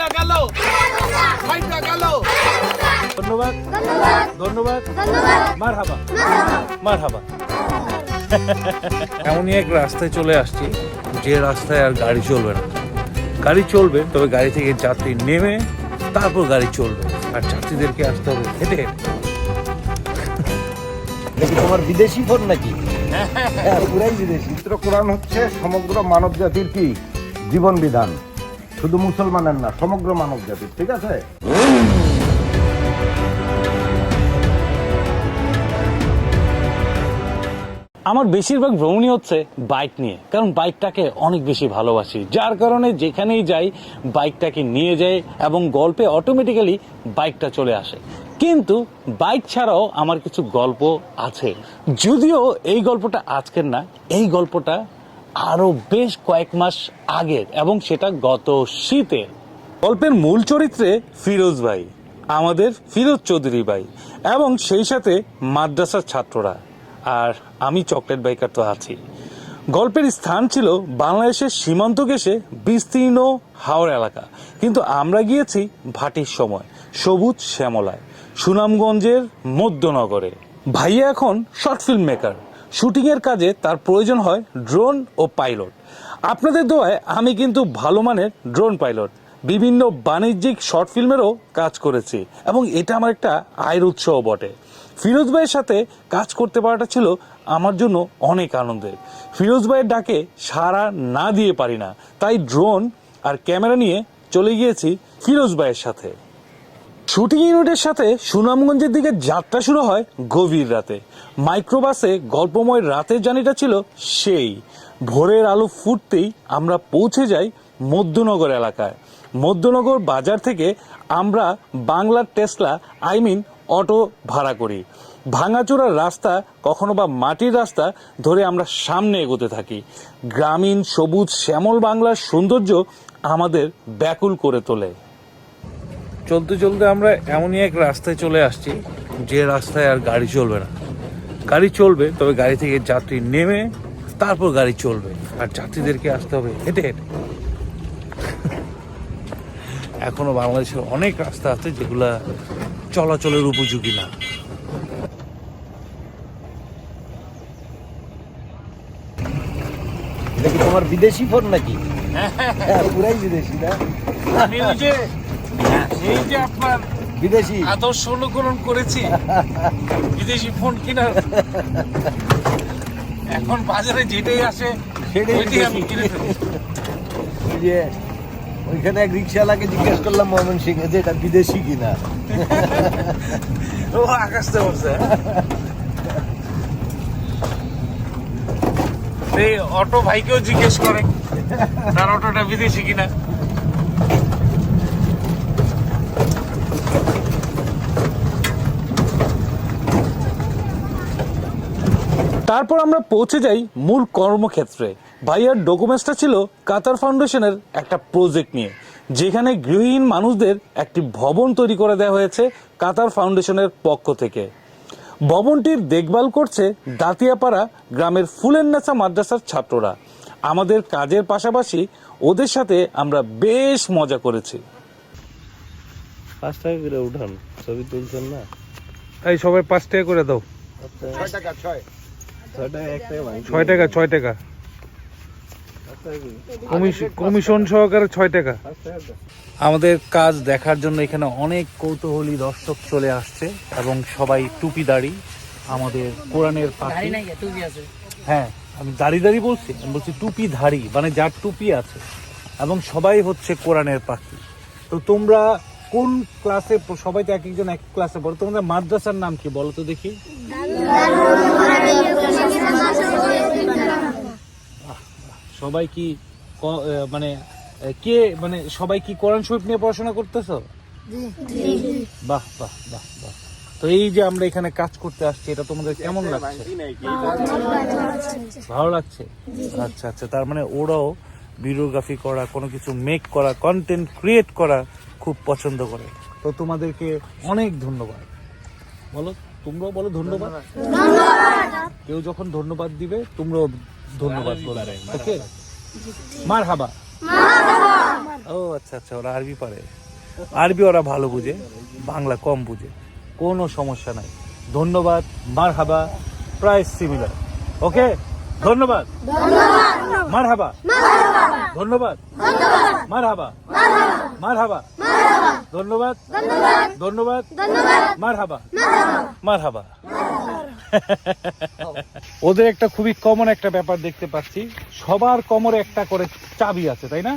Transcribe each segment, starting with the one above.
ফাইটা গেল। ফাইটা গেল। ধন্যবাদ। ধন্যবাদ। মার হাবা মার হাবা এমনই এক রাস্তায় চলে আসছি যে রাস্তায় আর গাড়ি চলবে না। গাড়ি চলবে তবে গাড়ি থেকে যাত্রী নেমে তারপর গাড়ি চলবে। আর যাত্রীদেরকে আসতে হবে হেঁটে। হেঁটে দেখি তোমার বিদেশি ফোন নাকি? হ্যাঁ। পুরাই বিদেশি। পবিত্র কোরআন হচ্ছে সমগ্র মানব জাতির কি? জীবন বিধান। শুধু মুসলমানের না, সমগ্র মানব জাতির ঠিক আছে? আমার বেশিরভাগ ভ্রমণই হচ্ছে বাইক নিয়ে, কারণ বাইকটাকে অনেক বেশি ভালোবাসি। যার কারণে যেখানেই যাই, বাইকটাকে নিয়ে যাই এবং গল্পে অটোমেটিক্যালি বাইকটা চলে আসে। কিন্তু বাইক ছাড়াও আমার কিছু গল্প আছে। যদিও এই গল্পটা আজকের না, এই গল্পটা আরও বেশ কয়েক মাস আগের, এবং সেটা গত শীতে গল্পের মূল চরিত্রে ফিরোজ ভাই, আমাদের ফিরোজ চৌধুরী ভাই, এবং সেই সাথে মাদ্রাসার ছাত্ররা, আর আমি চকলেট বাইকার তো আছি। গল্পের স্থান ছিল বাংলাদেশের সীমান্ত ঘেঁষে বিস্তীর্ণ হাওড় এলাকা। কিন্তু আমরা গিয়েছি ভাটির সময়, সবুজ শ্যামলায়, সুনামগঞ্জের মধ্যনগরে। ভাইয়া এখন শর্ট ফিল্ম মেকার শুটিংয়ের কাজে তার প্রয়োজন হয় ড্রোন ও পাইলট। আপনাদের দোয়ায় আমি কিন্তু ভালো মানের ড্রোন পাইলট। বিভিন্ন বাণিজ্যিক শর্ট ফিল্মেরও কাজ করেছি এবং এটা আমার একটা আয়ের উৎসও বটে। ফিরোজ ভাইয়ের সাথে কাজ করতে পারাটা ছিল আমার জন্য অনেক আনন্দের। ফিরোজ ভাইয়ের ডাকে সাড়া না দিয়ে পারি না, তাই ড্রোন আর ক্যামেরা নিয়ে চলে গিয়েছি ফিরোজ ভাইয়ের সাথে। শুটিং ইউনিটের সাথে সুনামগঞ্জের দিকে যাত্রা শুরু হয় গভীর রাতে। মাইক্রোবাসে গল্পময় রাতের জানিটা ছিল সেই। ভোরের আলো ফুটতেই আমরা পৌঁছে যাই মধ্যনগর এলাকায়। মধ্যনগর বাজার থেকে আমরা বাংলার টেসলা, আই মিন অটো ভাড়া করি। ভাঙাচোরা রাস্তা, কখনো বা মাটির রাস্তা ধরে আমরা সামনে এগোতে থাকি। গ্রামীণ সবুজ শ্যামল বাংলার সৌন্দর্য আমাদের ব্যাকুল করে তোলে। চলতে চলতে আমরা এমনই এক রাস্তায় চলে আসছি যে রাস্তায় আর গাড়ি চলবে না। গাড়ি চলবে তবে গাড়ি থেকে যাত্রী নেমে তারপর গাড়ি চলবে। আর যাত্রীদেরকে আসতে হবে হেঁটে হেঁটে। এখনও বাংলাদেশের অনেক রাস্তা আছে যেগুলা চলাচলের উপযোগী না। দেখি তোমার বিদেশি ফোন নাকি? হ্যাঁ। পুরাই বিদেশি না? এই যে আপনার বিদেশি। আদর্শ অনুকরণ করেছি বিদেশি ফোন কিনার। এখন বাজারে যেটাই আসে সেটাই আমি। কিনে যে ওইখানে এক রিক্সাওয়ালাকে জিজ্ঞেস করলাম মোহাম্মদ সিং যে এটা বিদেশি কিনা? ও আকাশতে বলছে। এই অটো ভাইকেও জিজ্ঞেস করে তার অটোটা বিদেশি কিনা? তারপর আমরা পৌঁছে যাই মূল কর্মক্ষেত্রে। ভাইয়ার ডকুমেন্টসটা ছিল কাতার ফাউন্ডেশনের একটা প্রজেক্ট নিয়ে যেখানে গৃহহীন মানুষদের একটি ভবন তৈরি করে দেওয়া হয়েছে কাতার ফাউন্ডেশনের পক্ষ থেকে। ভবনটির দেখভাল করছে দাতিয়াপাড়া গ্রামের ফুলের ফুলেন্নাসা মাদ্রাসার ছাত্ররা। আমাদের কাজের পাশাপাশি ওদের সাথে আমরা বেশ মজা করেছি। পাঁচ টাকা করে উঠান ছবি তুলছেন না? এই সবাই পাঁচ টাকা করে দাও। ছয় টাকা ছয়। ছয় টাকা ছয় টাকা। কমিশন সহকারে ছয় টাকা। আমাদের কাজ দেখার জন্য এখানে অনেক কৌতূহলী দর্শক চলে আসছে এবং সবাই টুপি দাড়ি আমাদের কোরআনের পাখি। হ্যাঁ আমি দাড়ি দাড়ি বলছি আমি বলছি টুপি ধাড়ি মানে যার টুপি আছে। এবং সবাই হচ্ছে কোরআনের পাখি। তো তোমরা কোন ক্লাসে সবাই তো এক একজন এক ক্লাসে পড়ো তোমাদের মাদ্রাসার নাম কি বলো তো দেখি? সবাই কি মানে কে মানে সবাই কি কোরআন শরীফ নিয়ে পড়াশোনা করতেছো? বাহ বাহ বাহ বাহ। তো এই যে আমরা এখানে কাজ করতে আসছি এটা তোমাদের কেমন লাগছে? ভালো লাগছে। আচ্ছা আচ্ছা তার মানে ওরাও ভিডিওগ্রাফি করা কোনো কিছু মেক করা কন্টেন্ট ক্রিয়েট করা খুব পছন্দ করে। তো তোমাদেরকে অনেক ধন্যবাদ। বলো তোমরাও বলো ধন্যবাদ। কেউ যখন ধন্যবাদ দিবে তোমরাও ধন্যবাদ বলবে ওকে? মার হাবা ও আচ্ছা আচ্ছা ওরা আরবি পারে আরবি ওরা ভালো বুঝে বাংলা কম বুঝে। কোনো সমস্যা নাই। ধন্যবাদ মার হাবা প্রায় সিমিলার ওকে? ধন্যবাদ। মার হাবা ধন্যবাদ। মার হাবা মার হাবা ধন্যবাদ। ধন্যবাদ। মার হাবা মার হাবা ওদের একটা খুবই কমন একটা ব্যাপার দেখতে পাচ্ছি। সবার কোমরে একটা করে চাবি আছে তাই না?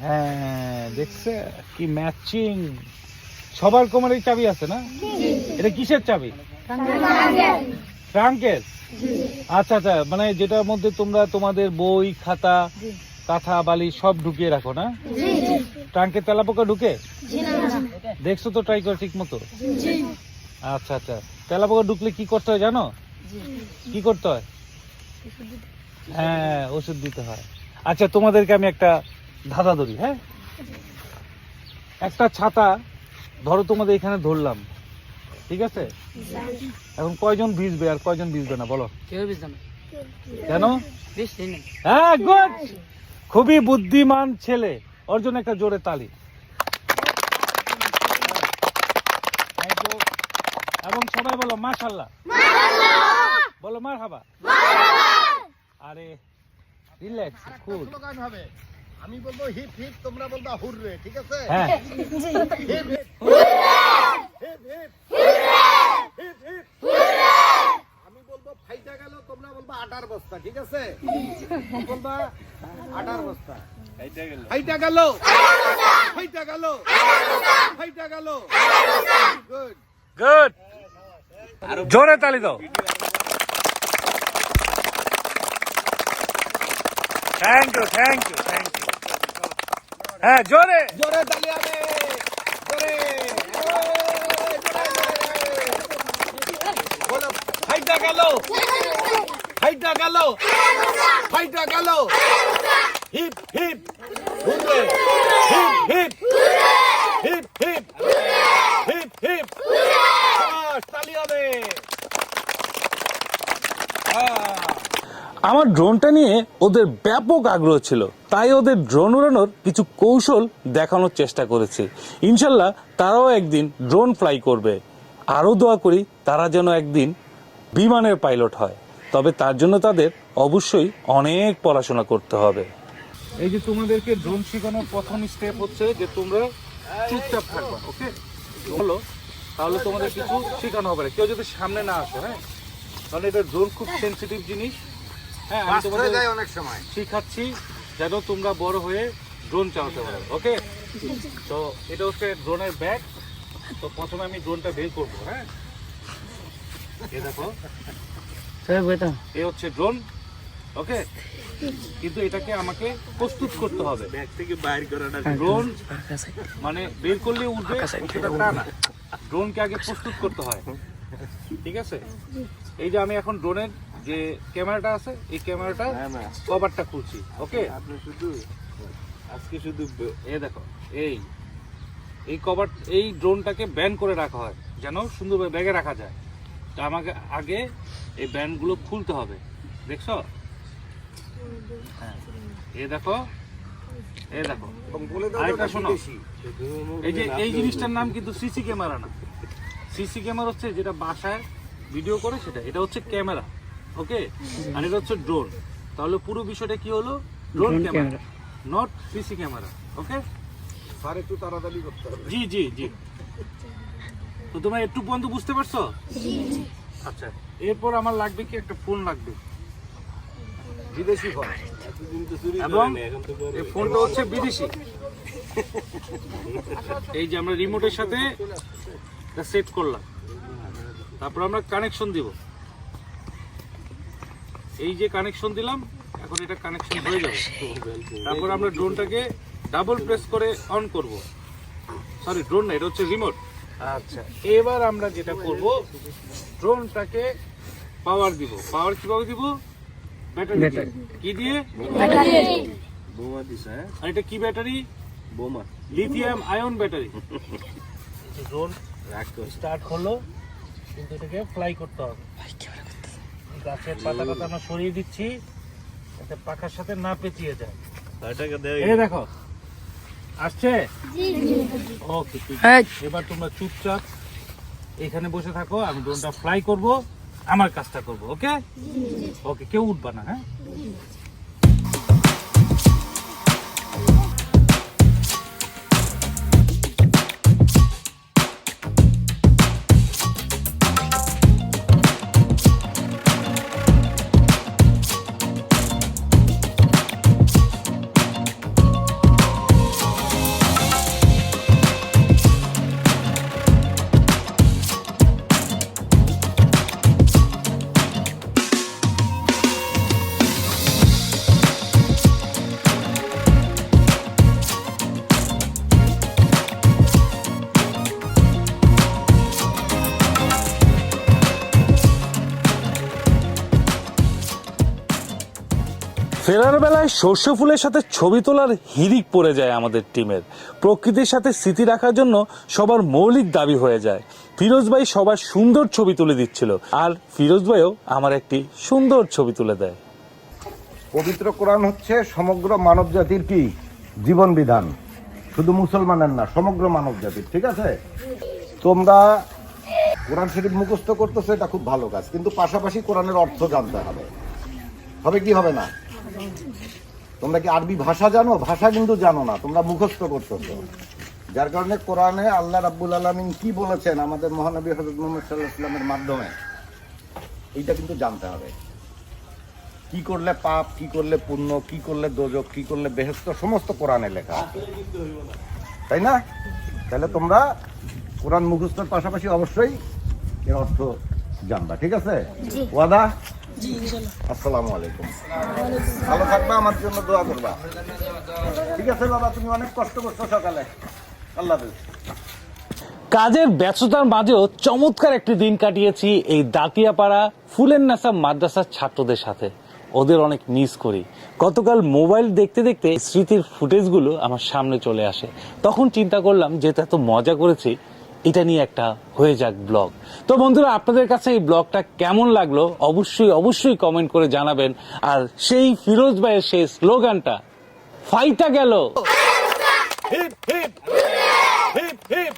হ্যাঁ দেখছে? কি ম্যাচিং সবার কোমরে চাবি আছে না? এটা কিসের চাবি? ট্রাঙ্কের আচ্ছা আচ্ছা মানে যেটার মধ্যে তোমরা তোমাদের বই খাতা কাঁথা বালি সব ঢুকিয়ে রাখো না? ট্রাঙ্কের তেলাপোকা ঢুকে? দেখছ তো ট্রাই করে ঠিক মতো? আচ্ছা আচ্ছা। তেলাপোকা ঢুকলে কি করতে হয় জানো? কি করতে হয়? হ্যাঁ। ওষুধ দিতে হয়। আচ্ছা তোমাদেরকে আমি একটা ধাঁধা ধরি হ্যাঁ? একটা ছাতা ধরো তোমাদের এখানে ধরলাম ঠিক আছে? এখন কয়জন ভিজবে আর কয়জন ভিজবে না বলো? কেন? হ্যাঁ গুড! খুবই বুদ্ধিমান ছেলে ওর জন্য একটা জোরে তালি। এবং সবাই বলো মাশাল্লাহ বলো মার হাবা আরে রিল্যাক্স কুল হবে আমি বলব হিপ হিপ তোমরা বলবা হুররে ঠিক আছে? হ্যাঁ। Hip hip hip hip hip hip আমি বলব ফাইটা গেল তোমরা বলবা আটার বস্তা ঠিক আছে? কি বলবা? আটার বস্তা। গেল। ফাইটা গেল। ফাইটা গেল। ফাইটা গেল। গুড গুড জোরে তালি দাও thank you thank you thank you হ্যাঁ জোরে জোরে তালি হবে জোরে এই, জোরে, জোরে। বলো ফাইটা গেল ফাইটা গেল ফাইটা গেল hip hip hurray hip hip hip hip hip hip বাস, তালি হবে আহ আমার ড্রোনটা নিয়ে ওদের ব্যাপক আগ্রহ ছিল। তাই ওদের ড্রোন উড়ানোর কিছু কৌশল দেখানোর চেষ্টা করেছি। ইনশাল্লাহ তারাও একদিন ড্রোন ফ্লাই করবে। আরও দোয়া করি তারা যেন একদিন বিমানের পাইলট হয়। তবে তার জন্য তাদের অবশ্যই অনেক পড়াশোনা করতে হবে। এই যে তোমাদেরকে ড্রোন শেখানোর প্রথম স্টেপ হচ্ছে যে তোমরা চুপচাপ থাকবা ওকে বলো, তাহলে তোমাদের কিছু শেখানো হবে না। কেউ যদি সামনে না আসে হ্যাঁ? কারণ এটা ড্রোন খুব সেন্সিটিভ জিনিস। হ্যাঁ আমি তোমাদের যায় অনেক সময়। শিখাচ্ছি যেন তোমরা বড় হয়ে ড্রোন চালাতে পারো ওকে তো এটা হচ্ছে ড্রোনের ব্যাগ তো প্রথমে আমি ড্রোনটা বের করব হ্যাঁ? এ দেখো। এ হচ্ছে ড্রোন ওকে কিন্তু এটাকে আমাকে প্রস্তুত করতে হবে। ব্যাগ থেকে বাইর করাটা ড্রোন মানে বের করলে উঠবে না ড্রোনকে আগে প্রস্তুত করতে হয় ঠিক আছে? এই যে আমি এখন ড্রোনের যে ক্যামেরাটা আছে এই ক্যামেরাটা না কভারটা খুলছি ওকে আপনি শুধু আজকে শুধু এ দেখো এই এই কভার এই ড্রোনটাকে ব্যান করে রাখা হয় যেন সুন্দরভাবে ব্যাগে রাখা যায়। তা আমাকে আগে এই ব্যান্ডগুলো খুলতে হবে দেখছ? হ্যাঁ। এই দেখো এই দেখো। আরেকটা শোনো। এই যে এই জিনিসটার নাম কিন্তু সিসি ক্যামেরা না। সিসি ক্যামেরা হচ্ছে যেটা বাসায় ভিডিও করে সেটা এটা হচ্ছে ক্যামেরা। ওকে? আর এটা হচ্ছে ড্রোন তাহলে পুরো বিষয়টা কি হলো? Drone camera. Not CC camera okay? Sir একটু তাড়াতাড়ি করতে হবে। জি জি জি। তো তোমরা একটু পর্যন্ত বুঝতে পারছ? আচ্ছা এরপর আমার লাগবে কি একটা ফোন লাগবে? বিদেশি ফোন এবং। এই ফোনটা হচ্ছে বিদেশি। এই যে আমরা রিমোটের সাথে সেট করলাম। তারপর আমরা কানেকশন দিব। এই যে কানেকশন দিলাম এখন এটা কানেকশন হয়ে যাবে। তারপর আমরা ড্রোনটাকে ডাবল প্রেস করে অন করব। সরি ড্রোন না এটা হচ্ছে রিমোট আচ্ছা। এবার আমরা যেটা করব ড্রোনটাকে পাওয়ার দিব। পাওয়ার কীভাবে দিব? Battery battery. কি দিয়ে? বোমা দিস হ্যাঁ? আর এটা কি ব্যাটারি বোমা। Lithium ion battery drone start হলো কিন্তু এটাকে ফ্লাই করতে হবে। গাছের পাতা কথা আমরা সরিয়ে দিচ্ছি যাতে পাখার সাথে না পেঁচিয়ে যায়। এই দেখো আসছে? ওকে ঠিক হ্যাঁ। আছে। এবার তোমরা চুপচাপ এখানে বসে থাকো আমি ড্রোনটা ফ্লাই করব আমার কাজটা করব ওকে? ওকে কেউ উঠবা না হ্যাঁ? ফেরার বেলায় সর্ষে ফুলের সাথে ছবি তোলার হিরিক পড়ে যায় আমাদের টিমের। প্রকৃতির সাথে স্মৃতি রাখার জন্য সবার মৌলিক দাবি হয়ে যায়। ফিরোজ ভাই সবার সুন্দর ছবি তুলে দিচ্ছিল, আর ফিরোজ ভাইও আমার একটি সুন্দর ছবি তুলে দেয়। পবিত্র কোরআন হচ্ছে সমগ্র মানব জাতির কি? জীবন বিধান। শুধু মুসলমানের না, সমগ্র মানব জাতির ঠিক আছে? তোমরা কোরআন শরীফ মুখস্থ করতেছো, এটা খুব ভালো কাজ। কিন্তু পাশাপাশি কোরআনের অর্থ জানতে হবে। হবে কি, হবে না? তোমরা কি আরবি ভাষা জানো? ভাষা কিন্তু জানো না তোমরা মুখস্থ করতেছো। যার কারণে কোরআনে আল্লাহ রাব্বুল আলমিন কি বলেছেন আমাদের মহানবী হজরত মোহাম্মদ সাল্লাহ ইসলামের মাধ্যমে? এইটা কিন্তু জানতে হবে। কি করলে পাপ কি করলে পুণ্য কি করলে দোজক কি করলে বেহেস্ত সমস্ত কোরআনে লেখা তাই না? তাহলে তোমরা কোরআন মুখস্থের পাশাপাশি অবশ্যই এর অর্থ জানবা ঠিক আছে? ওয়াদা? আসসালামু আলাইকুম। ভালো থাকবা আমার জন্য দোয়া করবা। ঠিক আছে বাবা তুমি অনেক কষ্ট করছ সকালে। আল্লাহ হাফেজ। কাজের ব্যস্ততার মাঝেও চমৎকার একটি দিন কাটিয়েছি এই দাতিয়াপাড়া ফুলের নাসা মাদ্রাসার ছাত্রদের সাথে। ওদের অনেক মিস করি। গতকাল মোবাইল দেখতে দেখতে স্মৃতির ফুটেজগুলো আমার সামনে চলে আসে। তখন চিন্তা করলাম যেহেতু এত মজা করেছি এটা নিয়ে একটা হয়ে যাক ব্লগ তো বন্ধুরা আপনাদের কাছে এই ব্লগটা কেমন লাগল অবশ্যই অবশ্যই কমেন্ট করে জানাবেন আর সেই ফিরোজ ভাইয়ের সেই স্লোগানটা ফাইটা গেল হিপ হিপ হিপ হিপ